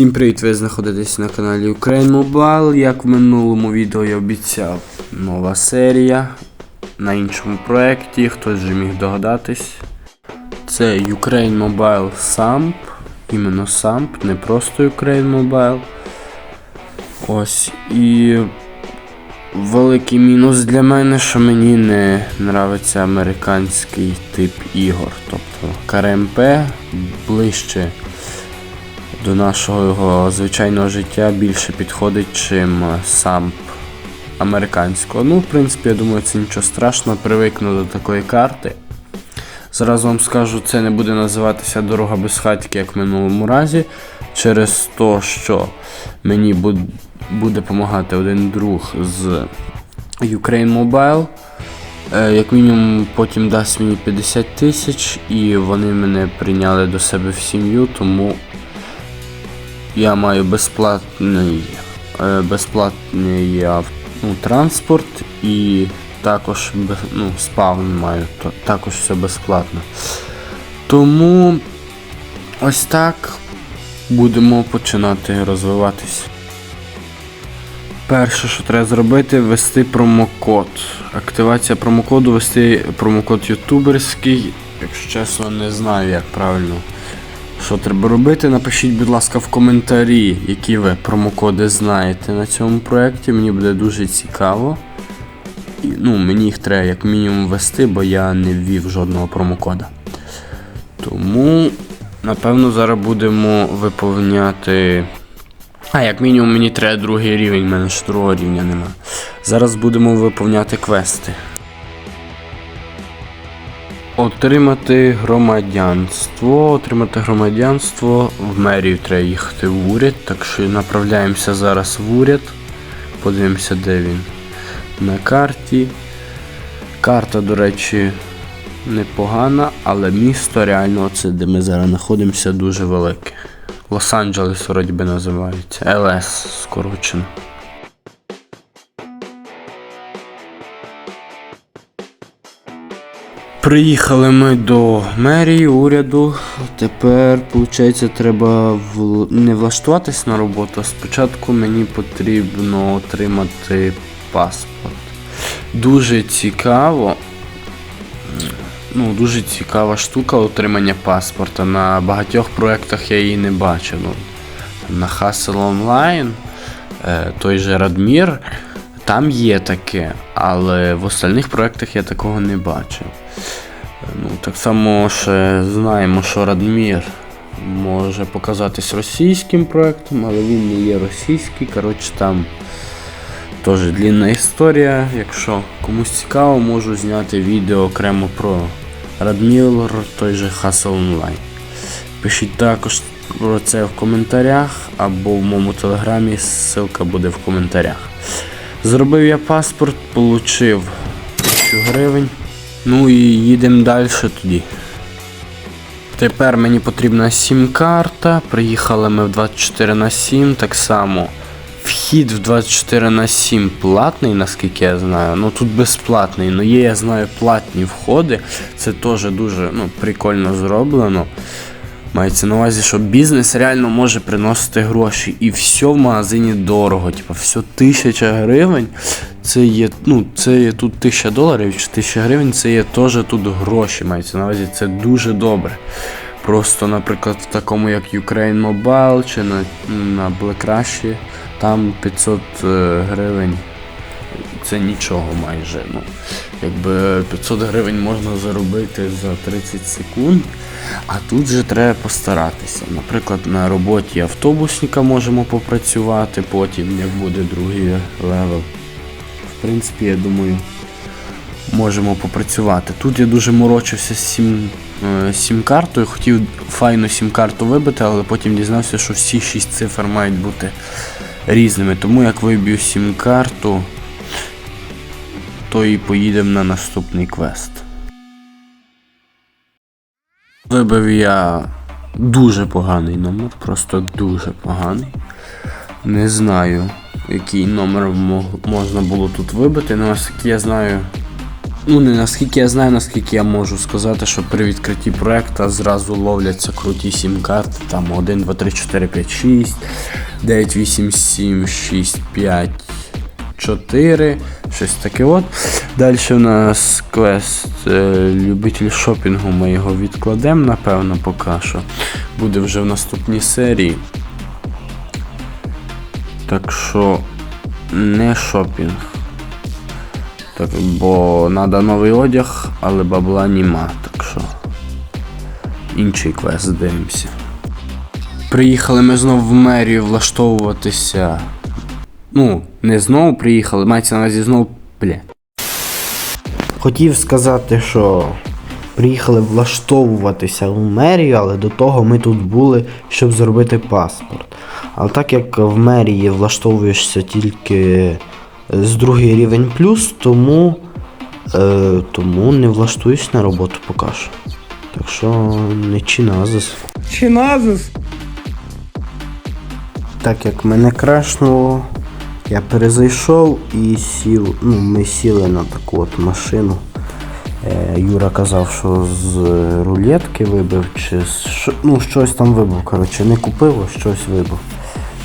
Всім привіт! Ви знаходитесь на каналі Ukraine Mobile. Як в минулому відео я обіцяв, нова серія на іншому проєкті, хтось вже міг догадатись. Це Ukraine Mobile SAMP, іменно SAMP, не просто Ukraine Mobile. Ось і великий мінус для мене, що мені не нравиться американський тип ігор. Тобто КРМП ближче до нашого звичайного життя більше підходить, чим сам американського. Ну, в принципі, я думаю, це нічого страшного, привикну до такої карти. Зразу вам скажу, це не буде називатися дорога без хатки, як в минулому разі, через те, що мені буде допомагати один друг з Ukraine Mobile. Е, Як мінімум потім дасть мені 50 тисяч, і вони мене прийняли до себе в сім'ю, тому я маю безплатний, е, безплатний ну, транспорт і також ну, спавн маю, то, також все безплатно. Тому ось так будемо починати розвиватись. Перше, що треба зробити, ввести промокод. Активація промокоду, ввести промокод ютуберський. Якщо чесно, не знаю, як правильно. Що треба робити? Напишіть, будь ласка, в коментарі, які ви промокоди знаєте на цьому проєкті. Мені буде дуже цікаво. І, ну, мені їх треба як мінімум ввести, бо я не ввів жодного промокода. Тому, напевно, зараз будемо виповняти. А, як мінімум мені треба другий рівень, в мене ж другого рівня нема. Зараз будемо виповняти квести. Отримати громадянство. Отримати громадянство. В мерію треба їхати в уряд, так що направляємося зараз в уряд. Подивимося, де він. На карті. Карта, до речі, непогана, але місто реально це, де ми зараз знаходимося, дуже велике. Лос-Анджелес вроді би називається. ЛС скорочено. Приїхали ми до мерії, уряду. Тепер, виходить, треба в... не влаштуватись на роботу, спочатку мені потрібно отримати паспорт. Дуже цікаво. Ну, дуже цікава штука отримання паспорта. На багатьох проєктах я її не бачив. Ну, на Hustle Online, е, той же Радмір, там є таке, але в остальних проєктах я такого не бачив. Ну, так само ще знаємо, що Радмір може показатись російським проєктом, але він не є російський. Коротше, там теж длінна історія. Якщо комусь цікаво, можу зняти відео окремо про Радмір, той же Hustle Online. Пишіть також про це в коментарях або в моєму телеграмі, ссылка буде в коментарях. Зробив я паспорт, получив 1000 гривень. Ну і їдемо далі тоді. Тепер мені потрібна сім-карта. Приїхали ми в 24 на 7, так само. Вхід в 24 на 7 платний, наскільки я знаю. Ну тут безплатний, але є, я знаю, платні входи. Це теж дуже ну, прикольно зроблено. Мається на увазі, що бізнес реально може приносити гроші. І все в магазині дорого. Типа, все тисяча гривень. Це є, ну, це є тут тисяча доларів чи тисяча гривень, це є теж тут гроші. Мається на увазі, це дуже добре. Просто, наприклад, в такому як Ukraine Mobile чи на, на Black там 500 е, гривень. Це нічого майже. Ну, якби 500 гривень можна заробити за 30 секунд, а тут же треба постаратися. Наприклад, на роботі автобусника можемо попрацювати, потім як буде другий левел. В принципі, я думаю, можемо попрацювати. Тут я дуже морочився з сім, е, сім-картою, хотів файну сім-карту вибити, але потім дізнався, що всі 6 цифр мають бути різними. Тому як виб'ю сім-карту, то і поїдемо на наступний квест. Вибив я дуже поганий номер, просто дуже поганий. Не знаю, який номер можна було тут вибити, але наскільки я знаю, Ну, не наскільки я знаю, наскільки я можу сказати, що при відкритті проекту зразу ловляться круті сім карти. Там 1, 2, 3, 4, 5, 6, 9, 8, 7, 6, 5, 4. Щось таке от. Далі у нас квест е, любитель шопінгу. Ми його відкладемо, напевно, поки що. Буде вже в наступній серії. Так що не шопінг. Так, бо треба новий одяг, але бабла нема, так що інший квест дивимося. Приїхали ми знову в мерію влаштовуватися. Ну, не знову приїхали, мається на увазі знову. Бля. Хотів сказати, що приїхали влаштовуватися в мерію, але до того ми тут були, щоб зробити паспорт. Але так як в мерії влаштовуєшся тільки з другий рівень плюс, тому, е, тому не влаштуюсь на роботу поки що. Так що не чиназис. Чиназис. Так як мене крашнуло, я перезайшов і сів. Ну, ми сіли на таку от машину. Е, Юра казав, що з рулетки вибив, чи з ну, щось там вибив. Коротше, не купив, а щось вибив.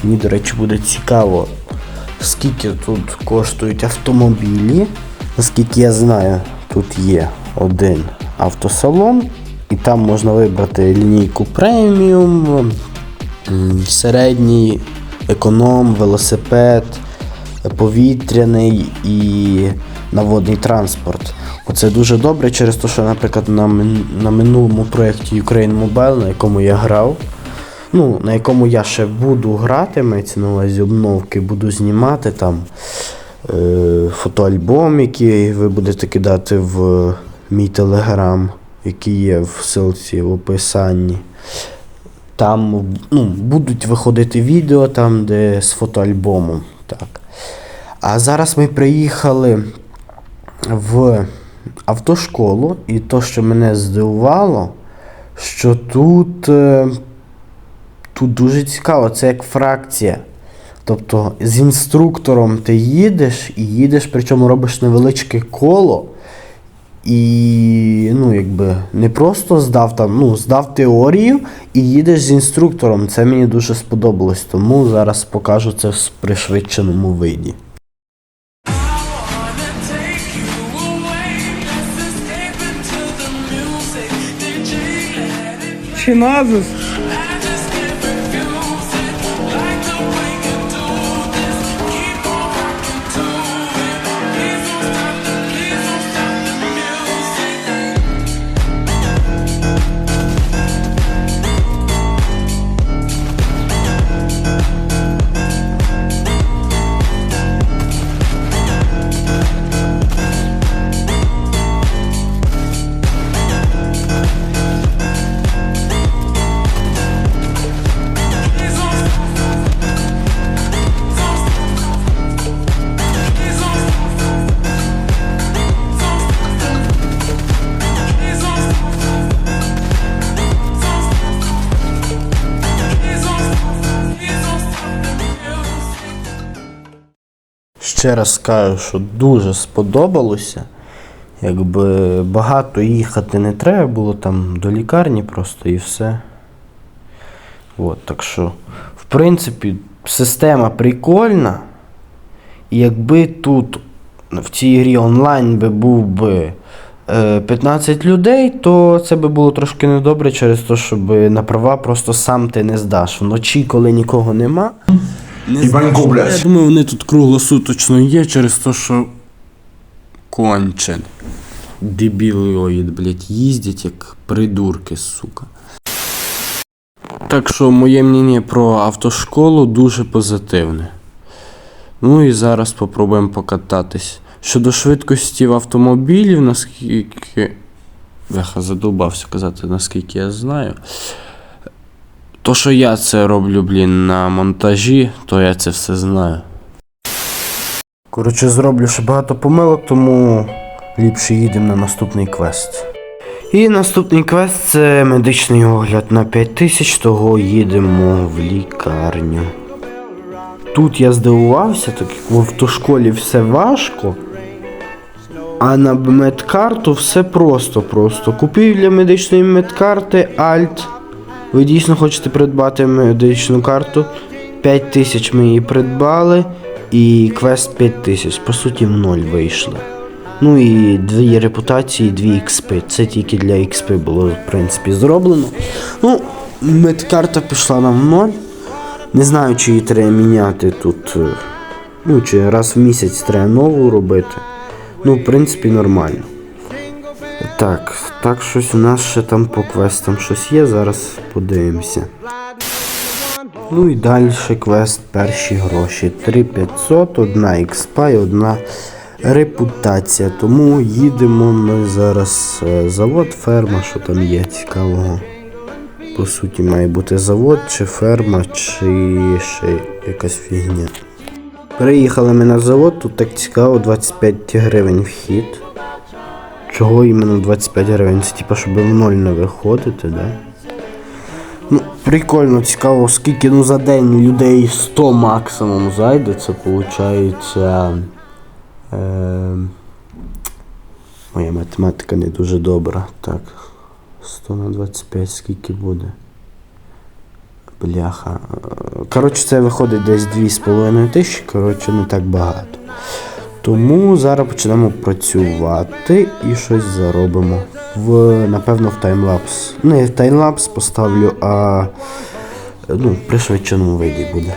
Мені, до речі, буде цікаво, скільки тут коштують автомобілі. Наскільки я знаю, тут є один автосалон, і там можна вибрати лінійку преміум, середній, економ, велосипед, повітряний і наводний транспорт. Оце дуже добре через те, що, наприклад, на, на минулому проєкті Ukraine Mobile, на якому я грав, ну, на якому я ще буду грати, мається на увазі обновки, буду знімати там е, фотоальбом, який ви будете кидати в мій телеграм, який є в ссылці в описанні. Там ну, будуть виходити відео там, де з фотоальбомом. Так. А зараз ми приїхали в автошколу, і то, що мене здивувало, що тут, е, тут дуже цікаво, це як фракція. Тобто з інструктором ти їдеш і їдеш, причому робиш невеличке коло. І ну, якби не просто здав там, ну, здав теорію і їдеш з інструктором. Це мені дуже сподобалось, тому зараз покажу це в пришвидшеному виді. chinoses Ще раз скажу, що дуже сподобалося. Якби багато їхати не треба було там до лікарні просто і все. От, так що, в принципі, система прикольна. І якби тут в цій грі онлайн би був би е, 15 людей, то це би було трошки недобре через те, щоб на права просто сам ти не здаш. Вночі, коли нікого нема, Не Іванько, знаю, блядь. Я думаю, вони тут круглосуточно є через те, що кончен. Дебілоїд, блядь, їздять як придурки, сука. Так що моє мнення про автошколу дуже позитивне. Ну і зараз попробуємо покататись. Щодо швидкості в автомобілів, наскільки. Бляха, задовбався казати, наскільки я знаю. То, що я це роблю, блін, на монтажі, то я це все знаю. Коротше, зроблю ще багато помилок, тому ліпше їдемо на наступний квест. І наступний квест це медичний огляд на 5000, того їдемо в лікарню. Тут я здивувався, так як в автошколі все важко. А на медкарту все просто просто. Купівля медичної медкарти Alt. Ви дійсно хочете придбати медичну карту. 5 тисяч ми її придбали. І квест 5 тисяч. По суті, в ноль вийшли. Ну і дві репутації, дві експи. Це тільки для експи було, в принципі, зроблено. Ну, медкарта пішла нам в ноль. Не знаю, чи її треба міняти тут. е, Ну, чи раз в місяць треба нову робити. Ну, в принципі, нормально. Так, так щось у нас ще там по квестам щось є, зараз подивимося. Ну і далі квест перші гроші. 3500, одна експа і одна репутація. Тому їдемо ми зараз. е, Завод, ферма, що там є цікавого. По суті, має бути завод, чи ферма, чи ще якась фігня. Приїхали ми на завод, тут так цікаво, 25 гривень вхід. Чого іменно 25 гривень? Це типа, щоб в ноль не виходити, да? Ну, прикольно, цікаво, скільки ну, за день людей 100 максимум зайде, це виходить. Е, моя математика не дуже добра. Так. 100 на 25 скільки буде? Бляха. Коротше, це виходить десь 2,5 тисячі, коротше, не так багато. Тому зараз почнемо працювати і щось заробимо. В, напевно, в таймлапс. Не в таймлапс поставлю, а ну, в пришвидшеному виді буде.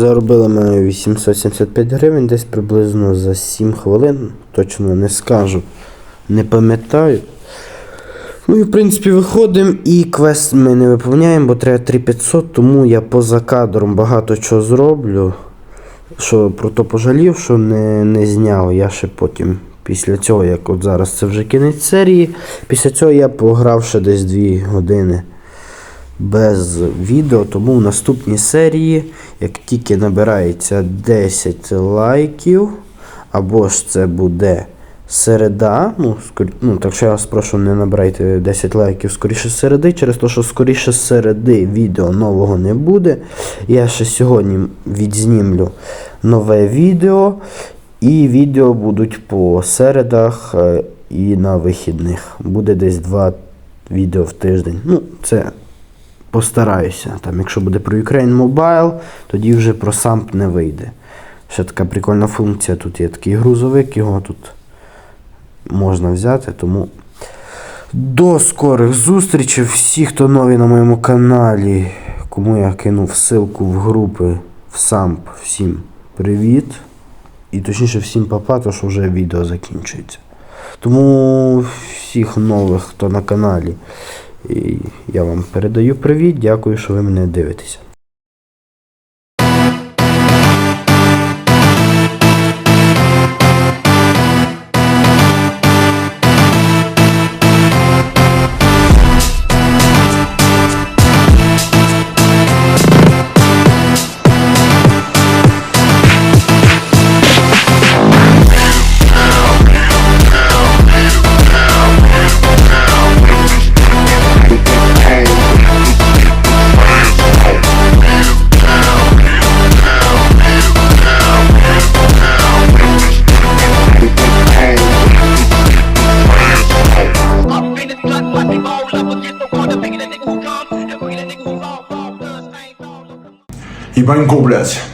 Заробили ми 875 гривень, десь приблизно за 7 хвилин. Точно не скажу, не пам'ятаю. Ну і в принципі виходимо і квест ми не виповняємо, бо треба 3500, тому я поза кадром багато чого зроблю. Що про то пожалів, що не, не зняв. Я ще потім, після цього, як от зараз це вже кінець серії, після цього я пограв ще десь 2 години без відео, тому в наступній серії, як тільки набирається 10 лайків, або ж це буде середа, ну, скор... ну так що я вас прошу, не набирайте 10 лайків скоріше середи, через те, що скоріше середи відео нового не буде. Я ще сьогодні відзнімлю нове відео, і відео будуть по середах е, і на вихідних. Буде десь 2 відео в тиждень. Ну, це постараюся. Там, якщо буде про Ukraine Mobile, тоді вже про самп не вийде. Ще така прикольна функція. Тут є такий грузовик, його тут можна взяти. Тому до скорих зустрічей. Всі, хто нові на моєму каналі, кому я кинув ссылку в групи в самп, всім привіт. І точніше всім папа, то що вже відео закінчується. Тому всіх нових, хто на каналі, і я вам передаю привіт. Дякую, що ви мене дивитеся. ambulancia.